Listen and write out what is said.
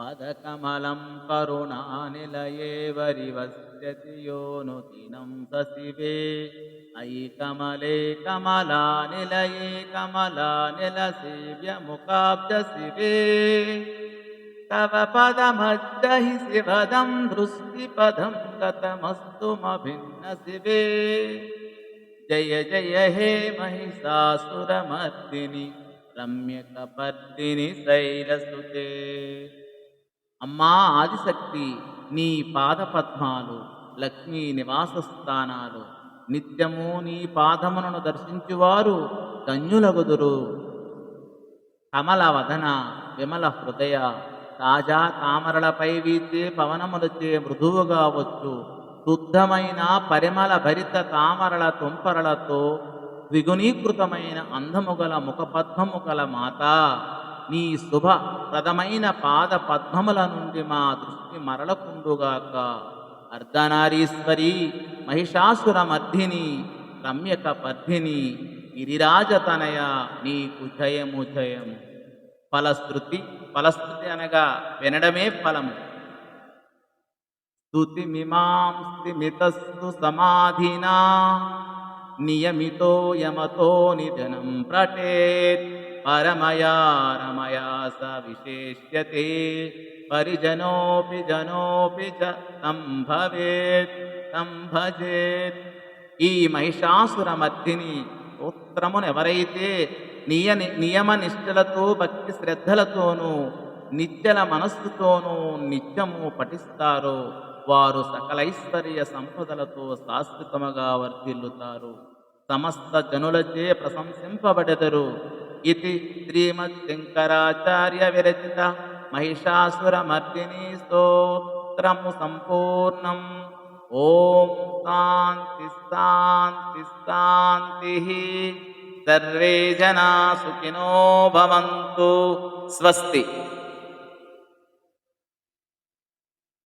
పదకమలం కరుణానిలయే వరివస్యతి యోనుదినం సశివే అయి కమలే కమలానిలయే కమలానిలసేవ్యముఖాబ్జ శివే తవ పదమద్దహి శివదం దృష్టిపదం గతమస్తుమభిన్న శివే జయ జయ హే మహిషాసురమర్దిని రమ్యకపర్దిని శైలసుతే. అమ్మా ఆదిశక్తి నీ పాదపద్మాలు లక్ష్మీ నివాస స్థానాలు నిత్యము నీ పాదములను దర్శించువారు ధన్యులగుదురు. కమల వదన విమల హృదయ తాజా తామరలపై వీచే పవనములచే మృదువుగా వచ్చు. శుద్ధమైన పరిమళ భరిత తామరల తుంపరలతో ద్విగుణీకృతమైన అందముగల ముఖపద్మము గల మాత. నీ శుభప్రదమైన పాద పద్మముల నుండి మా దృష్టి మరలకుండుగాక. అర్ధనారీశ్వరి మహిషాసుర మర్ధిని రమ్యక పద్ధిని గిరిరాజతనయ నీకు జయము జయము. ఫలశ్రుతి ఫలశ్రుతి అనగా వినడమే ఫలము. స్తుతిమిమాం స్థిమితస్తు సమాధినా నియమితో యమతో నిధనం ప్రటేత్ పరమయా రమయా స విశేష్యతే పరిజనోపి జనోపి చ సంభవేత్ సంభజేత్ ఈ మహిషాసుర మధ్యని స్తోత్రమును ఎవరైతే నియ నియమ నిష్ఠలతో భక్తి శ్రద్ధలతోనూ నిత్యల మనస్సుతోనూ నిత్యము పఠిస్తారో వారు సకలైశ్వర్య సంపదలతో శాశ్వతముగా వర్ధిల్లుతారు. సమస్త జనులచే ప్రశంసింపబడెదరు. ఇది శ్రీమద్ శంకరాచార్య విరచిత మహిషాసురమర్దిని స్తోత్రము సంపూర్ణం ఓం శాంతి శాంతి శాంతి సర్వే జనా సుఖినో భవంతు స్వస్తి